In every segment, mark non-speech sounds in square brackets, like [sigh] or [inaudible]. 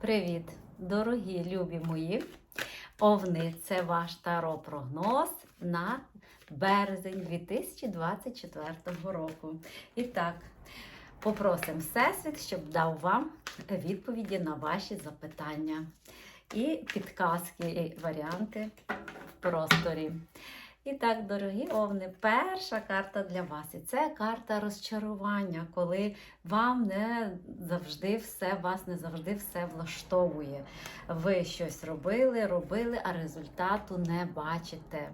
Привіт, дорогі любі мої! Овни, це ваш таро-прогноз на березень 2024 року. І так, попросимо Всесвіт, щоб дав вам відповіді на ваші запитання і підказки, і варіанти в просторі. І так, дорогі овни, перша карта для вас. І це карта розчарування, коли вам не завжди все, вас не завжди все влаштовує. Ви щось робили, робили, а результату не бачите.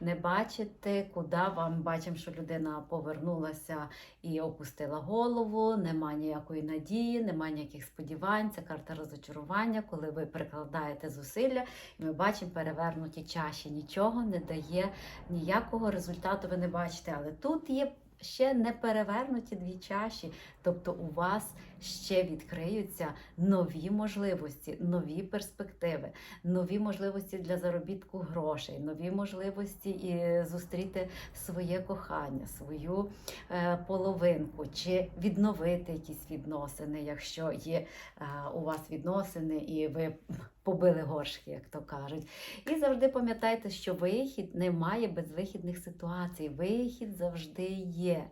Не бачите, куди вам бачимо, що людина повернулася і опустила голову, нема ніякої надії, нема ніяких сподівань. Це карта розочарування, коли ви прикладаєте зусилля, і ми бачимо перевернуті чаші. Нічого не дає ніякого результату ви не бачите. Але тут є ще не перевернуті дві чаші, тобто у вас ще відкриються нові можливості, нові перспективи, нові можливості для заробітку грошей, нові можливості і зустріти своє кохання, свою е, половинку, чи відновити якісь відносини, якщо є е, у вас відносини і ви побили горшки, як то кажуть. І завжди пам'ятайте, що вихід немає безвихідних ситуацій. Вихід завжди є.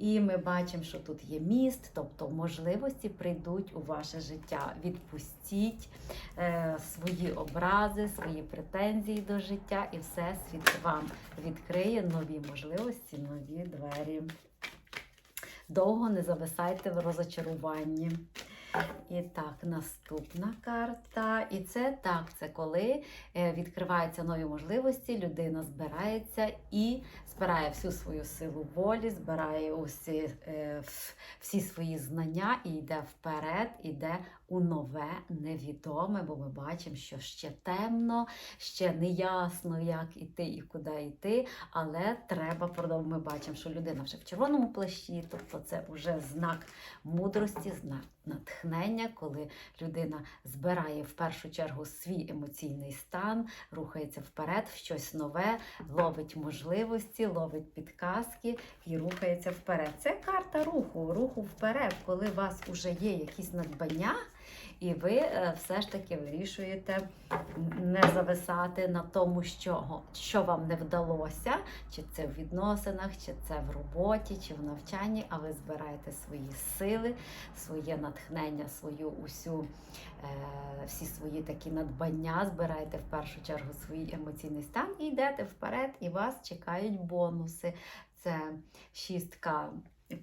І ми бачимо, що тут є міст, тобто можливості прийдуть у ваше життя. Відпустіть е, свої образи, свої претензії до життя, і все світ вам відкриє нові можливості, нові двері. Довго не зависайте в розочаруванні. І так, наступна карта. І це так, це коли е, відкриваються нові можливості, людина збирається і збирає всю свою силу волі, збирає усі, е, всі свої знання і йде вперед, іде у нове, невідоме, бо ми бачимо, що ще темно, ще не ясно, як іти і куди йти, але треба продовжувати. Ми бачимо, що людина вже в червоному плащі, тобто це вже знак мудрості, знак натхнення, коли людина збирає в першу чергу свій емоційний стан, рухається вперед в щось нове, ловить можливості, ловить підказки і рухається вперед. Це карта руху, руху вперед, коли у вас вже є якісь надбання. І ви е, все ж таки вирішуєте не зависати на тому, що, що вам не вдалося, чи це в відносинах, чи це в роботі, чи в навчанні, а ви збираєте свої сили, своє натхнення, свою усю, е, всі свої такі надбання, збираєте в першу чергу свій емоційний стан і йдете вперед, і вас чекають бонуси. Це шістка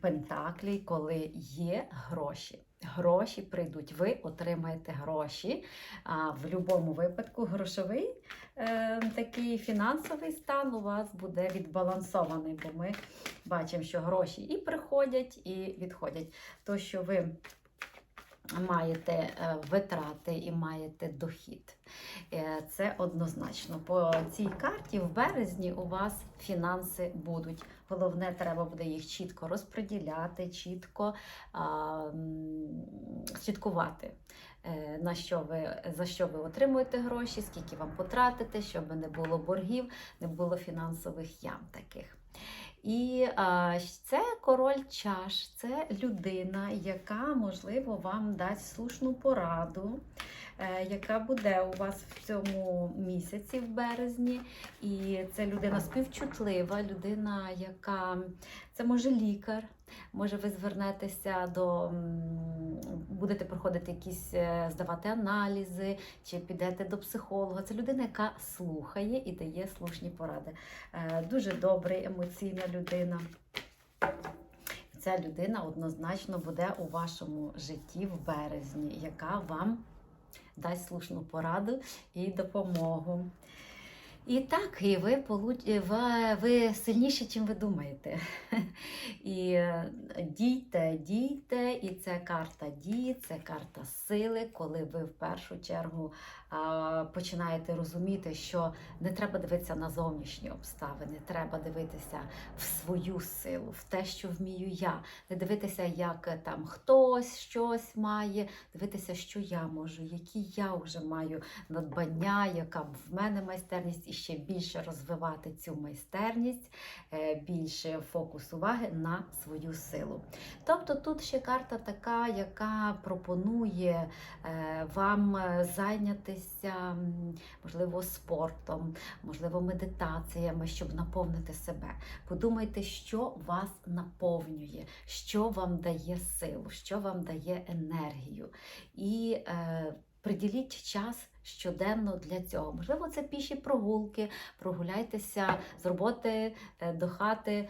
пентаклей, коли є гроші. Гроші прийдуть, ви отримаєте гроші. А в будь-якому випадку грошовий е, такий фінансовий стан у вас буде відбалансований, бо ми бачимо, що гроші і приходять, і відходять. То, що ви маєте е, витрати і маєте дохід. Е, Це однозначно. По цій карті в березні у вас фінанси будуть. Головне, треба буде їх чітко розподіляти, чітко а, слідкувати. е, На що ви за що ви отримуєте гроші, скільки вам потратите, щоб не було боргів, не було фінансових ям таких. І а, це король чаш, це людина, яка, можливо, вам дасть слушну пораду, яка буде у вас в цьому місяці, в березні. І це людина співчутлива, людина, яка це може лікар. Може, ви звернетеся до будете проходити якісь е, здавати аналізи, чи підете до психолога. Це людина, яка слухає і дає слушні поради. Е, Дуже добрий, емоційна людина. Ця людина однозначно буде у вашому житті в березні, яка вам дасть слушну пораду і допомогу. І так, і ви, ви, сильніші, чим ви думаєте. [laughs] І е, дійте, дійте, і це карта дії, це карта сили, коли ви в першу чергу починаєте розуміти, що не треба дивитися на зовнішні обставини, треба дивитися в свою силу, в те, що вмію я, не дивитися, як е, там хтось щось має, дивитися, що я можу, які я вже маю надбання, яка в мене майстерність і ще більше розвивати цю майстерність, е, більше фокус уваги на свою силу. Тобто тут ще карта така, яка пропонує е, вам е, зайнятися, м, можливо, спортом, можливо, медитаціями, щоб наповнити себе. Подумайте, що вас наповнює, що вам дає силу, що вам дає енергію. І е, приділіть час щоденно для цього. Можливо, це піші прогулки, прогуляйтеся з роботи е, до хати.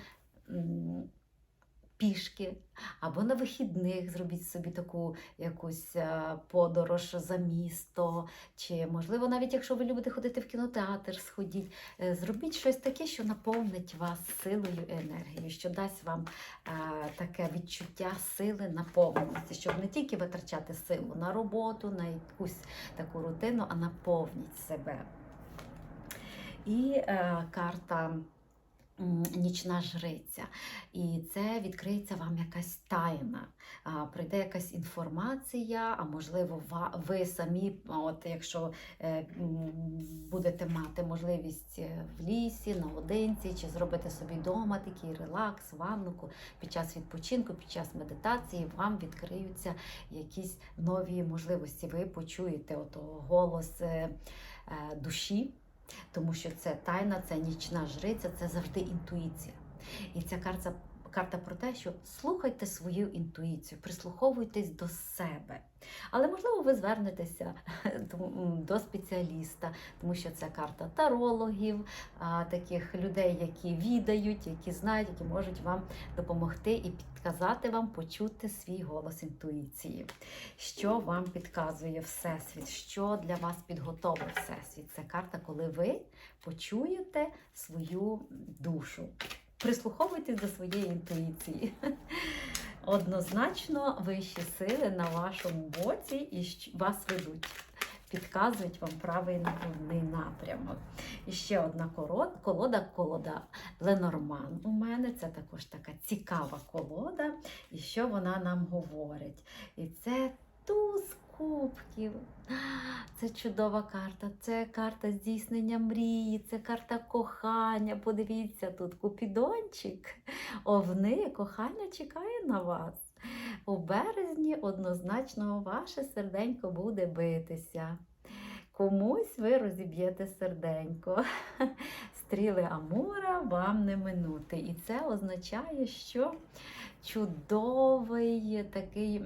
Пішки, або на вихідних зробіть собі таку якусь е, подорож за місто, чи можливо, навіть якщо ви любите ходити в кінотеатр, сходіть, Е, зробіть щось таке, що наповнить вас силою і енергією, що дасть вам е, таке відчуття сили наповненості, щоб не тільки витрачати силу на роботу, на якусь таку рутину, а наповніть себе. І е, карта Нічна жриця. І це відкриється вам якась тайна, прийде якась інформація, а можливо, ви самі, от якщо е, будете мати можливість е, в лісі, наодинці, чи зробити собі вдома такий релакс, ваннуку під час відпочинку, під час медитації, вам відкриються якісь нові можливості. Ви почуєте ото голос е, душі. Тому що це тайна, це нічна жриця, це завжди інтуїція. І ця карта, карта про те, що слухайте свою інтуїцію, прислуховуйтесь до себе. Але можливо, ви звернетеся [laughs] до спеціаліста, тому що це карта тарологів, таких людей, які відають, які знають, які можуть вам допомогти і підказати вам почути свій голос інтуїції. Що вам підказує Всесвіт, що для вас підготовив Всесвіт. Це карта, коли ви почуєте свою душу. Прислуховуйтесь до своєї інтуїції. [laughs] Однозначно, вищі сили на вашому боці і вас ведуть. Підказують вам правильний напрямок. І ще одна колода, колода Ленорман. У мене це також така цікава колода. І що вона нам говорить? І це туз кубків. Це чудова карта. Це карта здійснення мрії, це карта кохання. Подивіться, тут купідончик. Овни, кохання чекає на вас. У березні однозначно ваше серденько буде битися. Комусь ви розіб'єте серденько. Стріли Амура вам не минути. І це означає, що чудовий такий,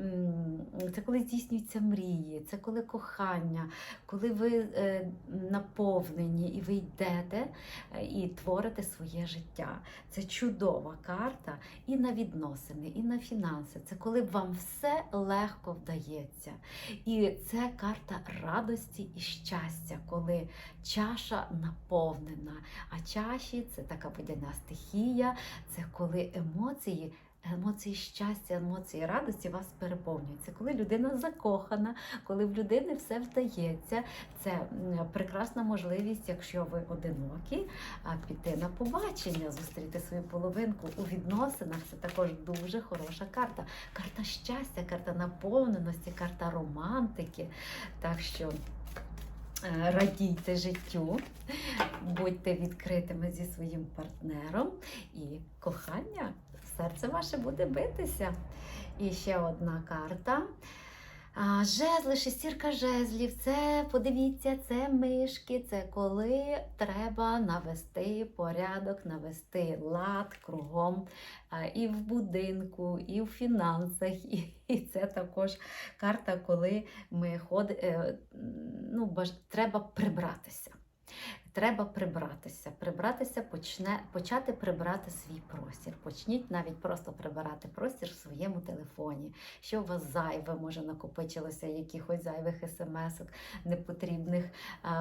це коли здійснюються мрії, це коли кохання, коли ви е, наповнені і ви йдете е, і творите своє життя. Це чудова карта і на відносини, і на фінанси. Це коли вам все легко вдається. І це карта радості і щастя, коли чаша наповнена. А чаші це така водяна стихія, це коли емоції. Емоції щастя, емоції радості вас переповнюють. Коли людина закохана, коли в людини все вдається. Це прекрасна можливість, якщо ви одинокі, піти на побачення, зустріти свою половинку у відносинах. Це також дуже хороша карта. Карта щастя, карта наповненості, карта романтики. Так що е, радійте життю, будьте відкритими зі своїм партнером і кохання, серце ваше буде битися. І ще одна карта. Жезли, шестірка жезлів, це подивіться, це мишки, це коли треба навести порядок, навести лад кругом і в будинку, і в фінансах. І, це також карта, коли ми ходимо, ну, треба прибратися. Треба прибратися. Прибратися почне, почати прибирати свій простір. Почніть навіть просто прибирати простір в своєму телефоні. Що у вас зайве, може накопичилося, якихось зайвих смс, непотрібних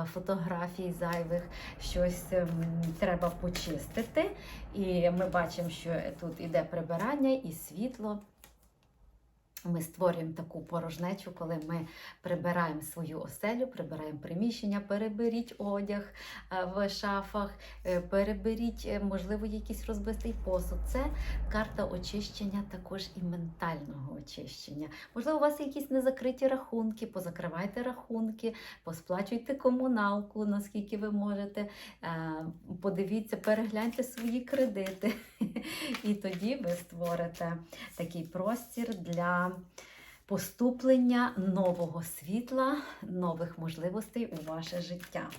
фотографій зайвих, щось ем, треба почистити. І ми бачимо, що тут іде прибирання і світло Ми створюємо таку порожнечу, коли ми прибираємо свою оселю, прибираємо приміщення, переберіть одяг е, в шафах, е, переберіть, е, можливо, якийсь розбитий посуд. Це карта очищення також і ментального очищення. Можливо, у вас якісь незакриті рахунки, позакривайте рахунки, посплачуйте комуналку, наскільки ви можете. Подивіться, перегляньте свої кредити. [laughs] І тоді ви створите такий простір для поступлення нового світла, нових можливостей у ваше життя.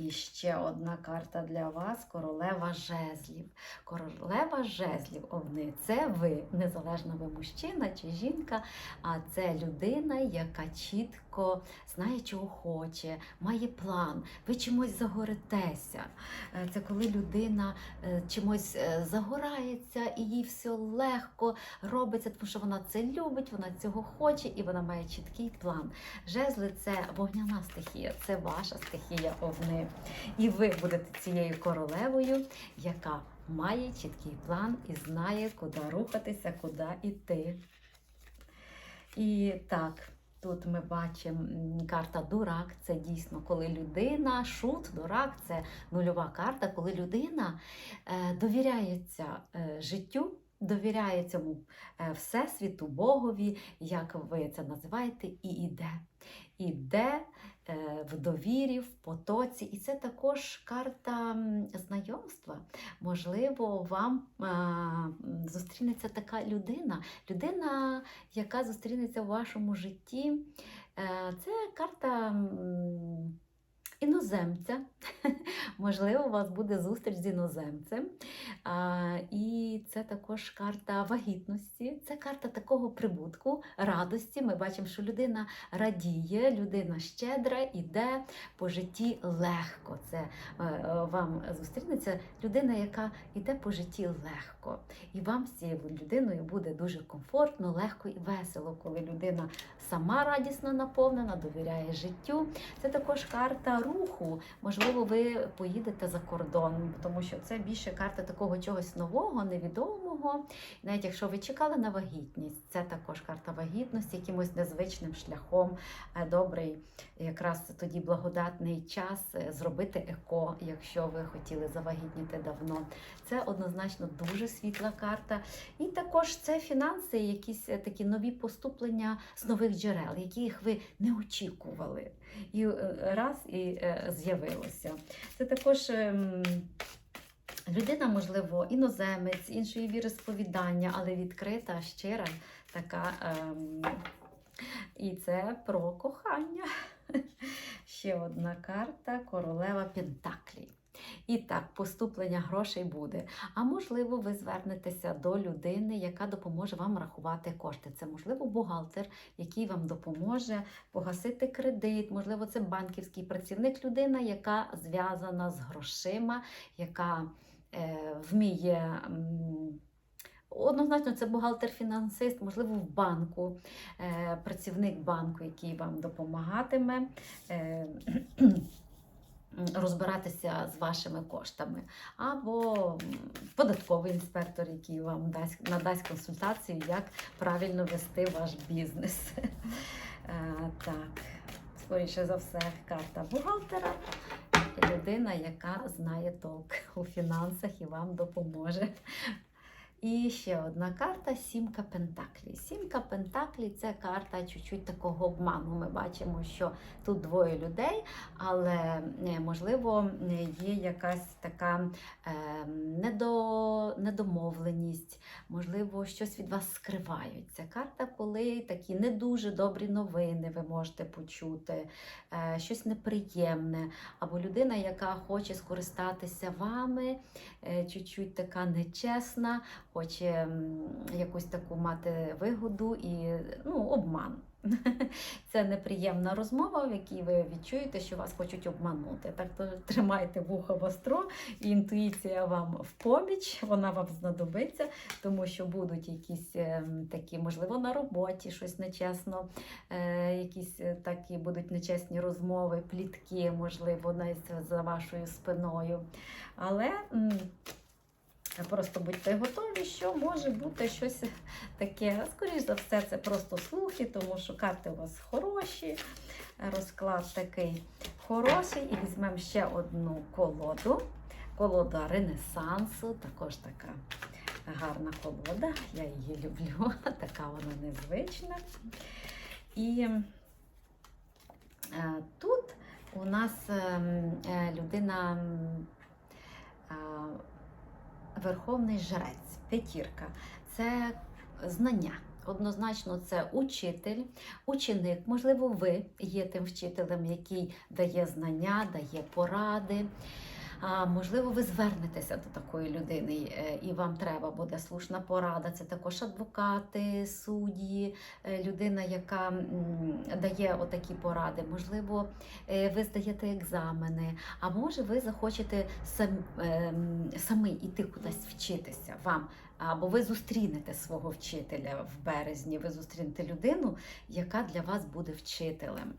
І ще одна карта для вас королева жезлів. Королева жезлів овни це ви, незалежно ви мужчина чи жінка, а це людина, яка чітко знає, чого хоче, має план, ви чимось загоритеся. Е, Це коли людина е, чимось е, загорається і їй все легко робиться, тому що вона це любить, вона цього хоче і вона має чіткий план. Жезли це вогняна стихія, це ваша стихія овни. І ви будете цією королевою, яка має чіткий план і знає, куди рухатися, куди йти. І так, тут ми бачимо карта Дурак. Це дійсно, коли людина, шут, дурак це нульова карта, коли людина е, довіряється е, життю. Довіряє цьому е, Всесвіту, Богові, як ви це називаєте, і іде. Іде е, в довірі, в потоці. І це також карта знайомства. Можливо, вам зустрінеться така людина, людина, яка зустрінеться в вашому житті. Е, Це карта іноземця. [laughs] Можливо, у вас буде зустріч з іноземцем. А, І це також карта вагітності, це карта такого прибутку, радості. Ми бачимо, що людина радіє, людина щедра, іде по житті легко. Це е, е, вам зустрінеться людина, яка йде по житті легко. І вам з цією людиною буде дуже комфортно, легко і весело, коли людина сама радісно наповнена, довіряє життю. Це також карта руху. Можливо, ви поїдете за кордон, тому що це більше карта такого чогось нового, невідомого. Навіть якщо ви чекали на вагітність, це також карта вагітності, якимось незвичним шляхом. Е, Добрий, якраз тоді благодатний час е, зробити еко, якщо ви хотіли завагітніти давно. Це однозначно дуже світла карта. І також це фінанси, якісь е, такі нові поступлення з нових джерел, яких ви не очікували. І раз і з'явилося. Це також. Людина, можливо, іноземець, іншої віросповідання, але відкрита, щира, така. Ем, і це про кохання. [laughs] Ще одна карта королева Пентаклі. І так, поступлення грошей буде. А можливо, ви звернетеся до людини, яка допоможе вам рахувати кошти. Це, можливо, бухгалтер, який вам допоможе погасити кредит. Можливо, це банківський працівник, людина, яка зв'язана з грошима, яка вміє. Однозначно, це бухгалтер-фінансист, можливо, в банку, е, працівник банку, який вам допомагатиме е, розбиратися з вашими коштами, або податковий інспектор, який вам дасть, надасть консультацію, як правильно вести ваш бізнес. [laughs] Е, Так, скоріше за все, карта бухгалтера. Людина, яка знає толк у фінансах і вам допоможе. І ще одна карта сімка Пентаклі. Сімка Пентаклі це карта чуть-чуть такого обману. Ми бачимо, що тут двоє людей, але е, можливо є якась така е, недо, недомовленість, можливо, щось від вас скривають. Це карта, коли такі не дуже добрі новини ви можете почути, е, щось неприємне, або людина, яка хоче скористатися вами, чуть-чуть така нечесна хоче якусь таку мати вигоду і ну, обман. [laughs] Це неприємна розмова, в якій ви відчуєте, що вас хочуть обманути. Так то тримайте вухо востро, і інтуїція вам в поміч, вона вам знадобиться, тому що будуть якісь ем, такі, можливо, на роботі щось нечесно, е, якісь е, такі будуть нечесні розмови, плітки, можливо, навіть за вашою спиною. Але. М, Просто будьте готові, що може бути щось таке. Скоріш за все, це просто слухи, тому що карти у вас хороші. Розклад такий хороший. І візьмемо ще одну колоду. Колода Ренесансу, також така гарна колода. Я її люблю, [laughs] така вона незвична. І е, тут у нас ем, е, людина. Верховний жрець, п'ятірка це знання. Однозначно, це учитель, ученик. Можливо, ви є тим вчителем, який дає знання, дає поради. Можливо, ви звернетеся до такої людини, е, і вам треба буде слушна порада. Це також адвокати, судді, е, людина, яка дає отакі поради. Можливо, е, ви здаєте екзамени, а може, ви захочете сам, самі іти кудись вчитися вам. Або ви зустрінете свого вчителя в березні, ви зустрінете людину, яка для вас буде вчителем.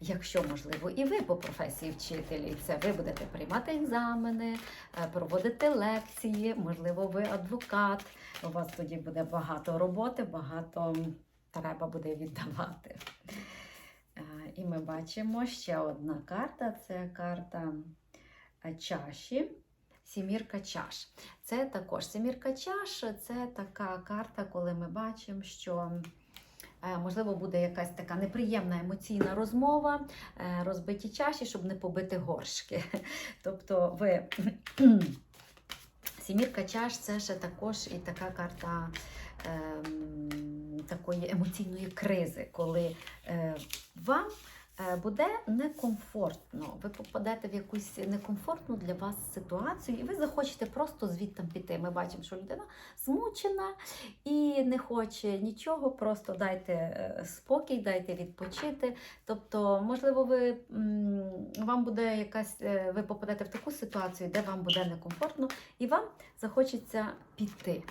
Якщо можливо, і ви по професії вчителі, це ви будете приймати екзамени, е, проводити лекції, можливо, ви адвокат. У вас тоді буде багато роботи, багато треба буде віддавати. Е, І ми бачимо ще одна карта це карта е, чаші. Сімірка чаш. Це також сімірка чаш це така карта, коли ми бачимо, що можливо буде якась така неприємна емоційна розмова, е, розбиті чаші, щоб не побити горшки. [laughs] Тобто ви [clears throat] сімірка чаш це ще також і така карта. ем, Такої емоційної кризи, коли е, вам е, буде некомфортно. Ви попадете в якусь некомфортну для вас ситуацію, і ви захочете просто звідти піти. Ми бачимо, що людина змучена і не хоче нічого, просто дайте е, спокій, дайте відпочити. Тобто, можливо, ви вам буде якась, е, ви попадете в таку ситуацію, де вам буде некомфортно, і вам захочеться піти.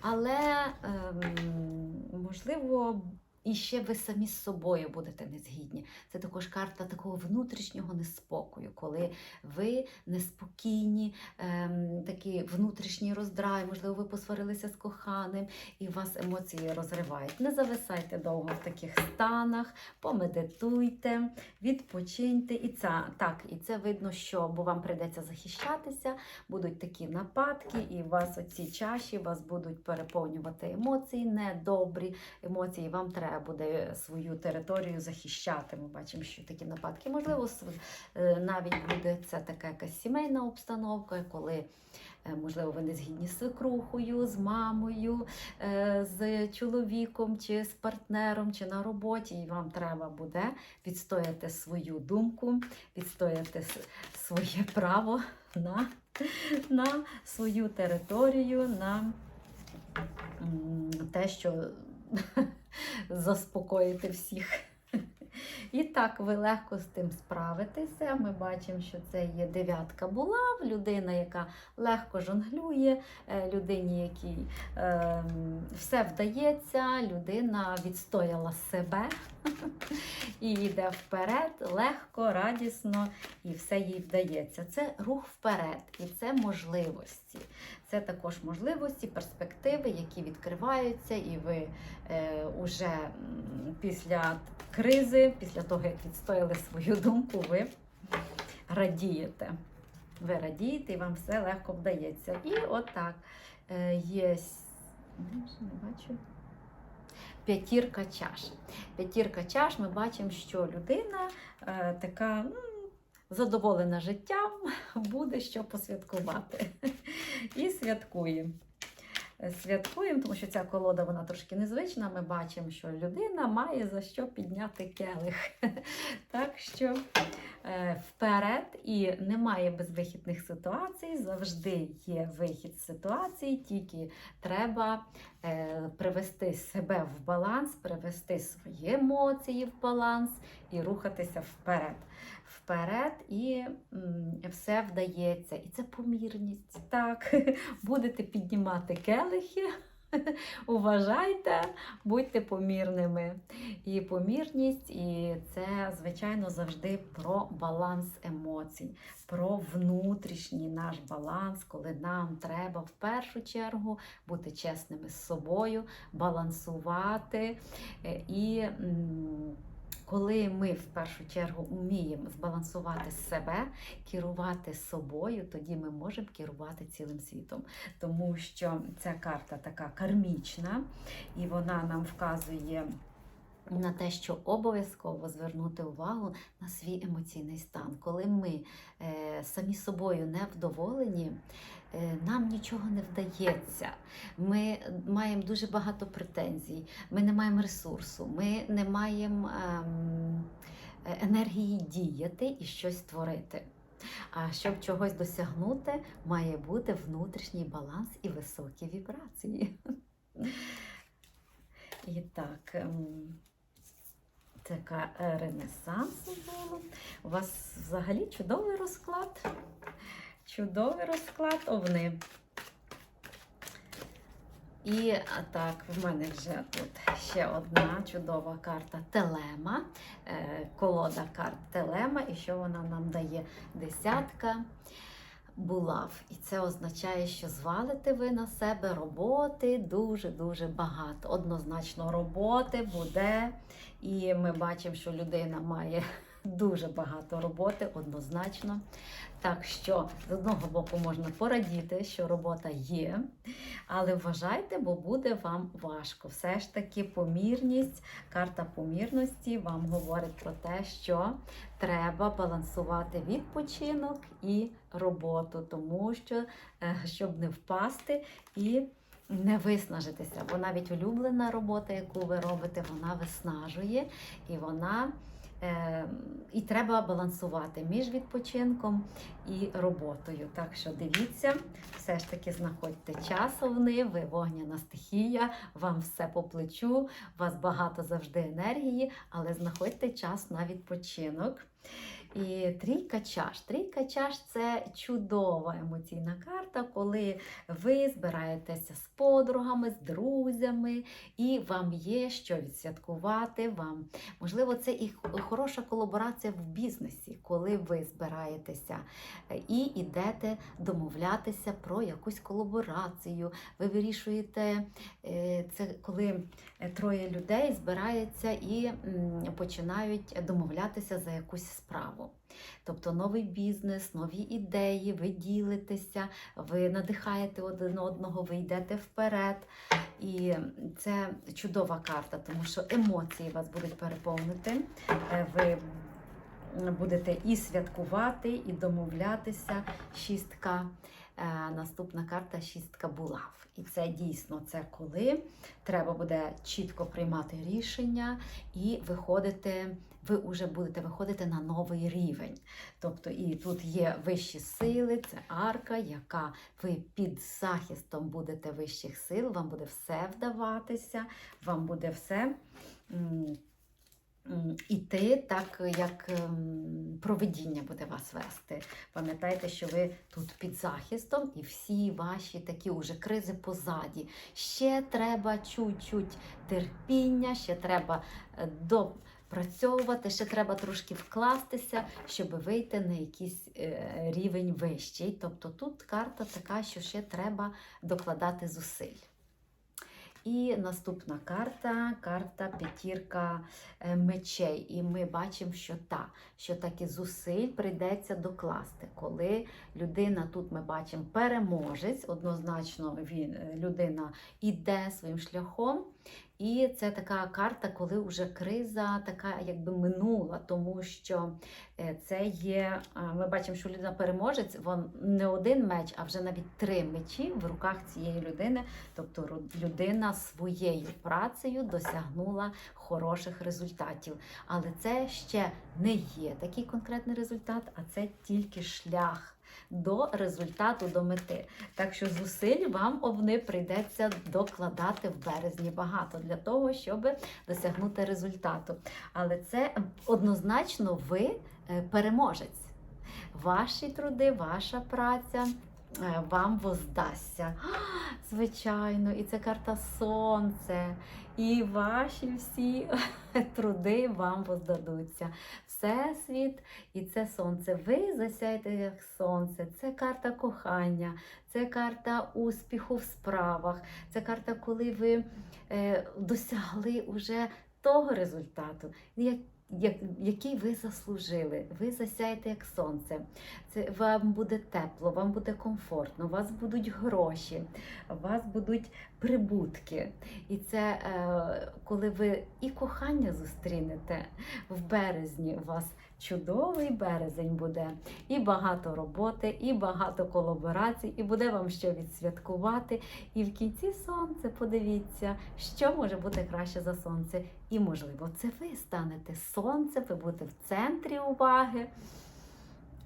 Але ем, можливо. І ще ви самі з собою будете незгідні. Це також карта такого внутрішнього неспокою, коли ви неспокійні, ем, такі внутрішні роздраї, можливо, ви посварилися з коханим, і вас емоції розривають. Не зависайте довго в таких станах, помедитуйте, відпочиньте. І це так, і це видно, що бо вам прийдеться захищатися, будуть такі нападки, і вас оці чаші вас будуть переповнювати емоції, недобрі емоції. Вам треба буде свою територію захищати. Ми бачимо, що такі нападки. Можливо, е, навіть буде це така якась сімейна обстановка, коли. е, Можливо, ви не згідні з свекрухою, з мамою, е, з чоловіком, чи з партнером, чи на роботі, і вам треба буде відстояти свою думку, відстояти своє право на, на свою територію, на те, що [laughs] заспокоїти всіх. І так, ви легко з тим справитеся. Ми бачимо, що це є дев'ятка булав, людина, яка легко жонглює, е, людині, якій е, все вдається, людина відстояла себе [laughs] і йде вперед, легко, радісно, і все їй вдається. Це рух вперед, і це можливості. Це також можливості, перспективи, які відкриваються, і ви е, уже після кризи, після того, як відстояли свою думку, ви радієте. Ви радієте, і вам все легко вдається. І отак е, є. не бачу. П'ятірка чаш. П'ятірка чаш, ми бачимо, що людина е, така м, задоволена життям, [laughs] буде що посвяткувати. І святкує. Святкуємо, тому що ця колода вона трошки незвична. Ми бачимо, що людина має за що підняти келих. [laughs] Так що е, вперед і немає безвихідних ситуацій. Завжди є вихід з ситуації, тільки треба е, привести себе в баланс, привести свої емоції в баланс і рухатися вперед. Вперед, і все вдається. І це помірність. Так, [laughs] будете піднімати келихи, [laughs] Уважайте, будьте помірними. І помірність, і це, звичайно, завжди про баланс емоцій, про внутрішній наш баланс, коли нам треба в першу чергу бути чесними з собою, балансувати е, і. Коли ми в першу чергу вміємо збалансувати себе, керувати собою, тоді ми можемо керувати цілим світом. Тому що ця карта така кармічна, і вона нам вказує на те, що обов'язково звернути увагу на свій емоційний стан. Коли ми е, самі собою не вдоволені, нам нічого не вдається. Ми маємо дуже багато претензій, ми не маємо ресурсу, ми не маємо ем, е, енергії діяти і щось творити. А щоб чогось досягнути, має бути внутрішній баланс і високі вібрації. І так, ем, така е, ренесансу було. У вас взагалі чудовий розклад. Чудовий розклад овни. І так, в мене вже тут ще одна чудова карта Телема, е, колода карт Телема. І що вона нам дає? Десятка булав. І це означає, що звалите ви на себе роботи дуже-дуже багато. Однозначно, роботи буде. І ми бачимо, що людина має дуже багато роботи, однозначно. Так що з одного боку можна порадіти, що робота є, але вважайте, бо буде вам важко. Все ж таки, помірність, карта помірності вам говорить про те, що треба балансувати відпочинок і роботу, тому що е, щоб не впасти і не виснажитися. Бо навіть улюблена робота, яку ви робите, вона виснажує і вона. Е, і треба балансувати між відпочинком і роботою. Так що дивіться, все ж таки знаходьте часовни, ви вогняна стихія, вам все по плечу, вас багато завжди енергії, але знаходьте час на відпочинок. І трійка чаш. Трійка чаш це чудова емоційна карта, коли ви збираєтеся з подругами, з друзями, і вам є що відсвяткувати. Вам можливо, це і хороша колаборація в бізнесі, коли ви збираєтеся е, і йдете домовлятися про якусь колаборацію. Ви вирішуєте е, це, коли троє людей збираються і починають домовлятися за якусь справу. Тобто новий бізнес, нові ідеї, ви ділитеся, ви надихаєте один одного, ви йдете вперед. І це чудова карта, тому що емоції вас будуть переповнити. Е, Ви будете і святкувати, і домовлятися. Шістка. Е, Наступна карта шістка булав. І це дійсно це коли треба буде чітко приймати рішення і виходити. Ви вже будете виходити на новий рівень. Тобто, і тут є вищі сили, це арка, яка ви під захистом будете вищих сил, вам буде все вдаватися, вам буде все. Іти так, як ем, проведіння буде вас вести. Пам'ятайте, що ви тут під захистом, і всі ваші такі уже кризи позаді. Ще треба чуть-чуть терпіння, ще треба е, допрацьовувати, ще треба трошки вкластися, щоб вийти на якийсь е, рівень вищий. Тобто тут карта така, що ще треба докладати зусиль. І наступна карта карта п'ятірка е, мечей. І ми бачимо, що та, що таки зусиль прийдеться докласти. Коли людина, тут ми бачимо переможець, однозначно він, е, людина іде своїм шляхом. І це така карта, коли вже криза така якби минула, тому що е, це є. Ми бачимо, що людина переможець, вон не один меч, а вже навіть три мечі в руках цієї людини. Тобто людина своєю працею досягнула хороших результатів. Але це ще не є такий конкретний результат, а це тільки шлях. До результату, до мети. Так що зусиль вам овни прийдеться докладати в березні багато для того, щоб досягнути результату. Але це однозначно ви е, переможець. Ваші труди, ваша праця е, вам воздасться. [gasps] Звичайно, і це карта сонце, і ваші всі [laughs] труди вам воздадуться. Всесвіт і це сонце. Ви засяєте як сонце. Це карта кохання, це карта успіху в справах, це карта, коли ви е, досягли уже того результату, який ви заслужили. Ви засяєте як сонце. Це вам буде тепло, вам буде комфортно, у вас будуть гроші, у вас будуть прибутки. І це е, коли ви і кохання зустрінете в березні. У вас чудовий березень буде, і багато роботи, і багато колаборацій, і буде вам що відсвяткувати. І в кінці сонце, подивіться, що може бути краще за сонце. І, можливо, це ви станете сонце, ви будете в центрі уваги.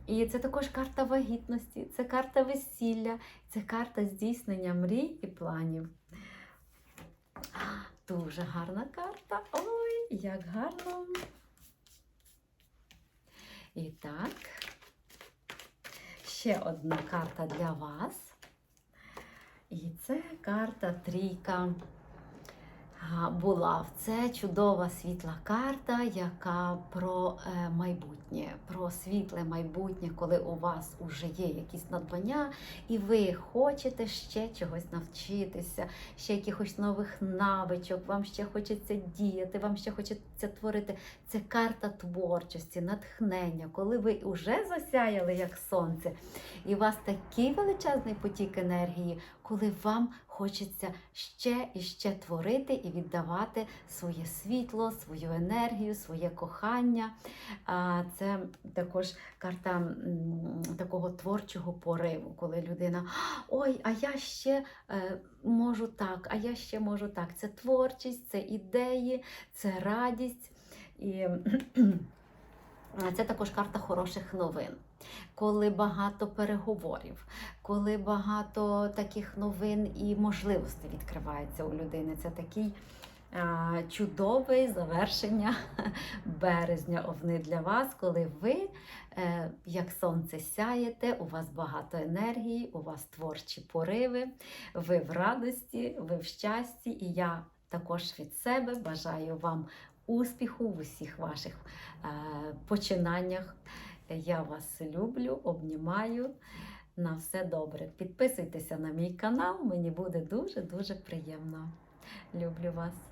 І це також карта вагітності, це карта весілля, це карта здійснення мрій і планів. Дуже гарна карта. Ой, як гарно. І так, ще одна карта для вас. І це карта трійка була. Це чудова світла карта, яка про е, майбутнє, про світле майбутнє, коли у вас вже є якісь надбання, і ви хочете ще чогось навчитися, ще якихось нових навичок, вам ще хочеться діяти, вам ще хочеться творити. Це карта творчості, натхнення, коли ви вже засяяли як сонце, і у вас такий величезний потік енергії, коли вам хочеться ще і ще творити і віддавати своє світло, свою енергію, своє кохання. Це також карта такого творчого пориву, коли людина ой, а я ще е, можу так, а я ще можу так. Це творчість, це ідеї, це радість. І [clears throat] це також карта хороших новин. Коли багато переговорів, коли багато таких новин і можливостей відкривається у людини. Це такий а, чудовий завершення [laughs] березня овни для вас, коли ви, е, як сонце, сяєте, у вас багато енергії, у вас творчі пориви, ви в радості, ви в щасті, і я також від себе бажаю вам успіху в усіх ваших е, починаннях. Я вас люблю, обнімаю. На все добре. Підписуйтеся на мій канал, мені буде дуже-дуже приємно. Люблю вас.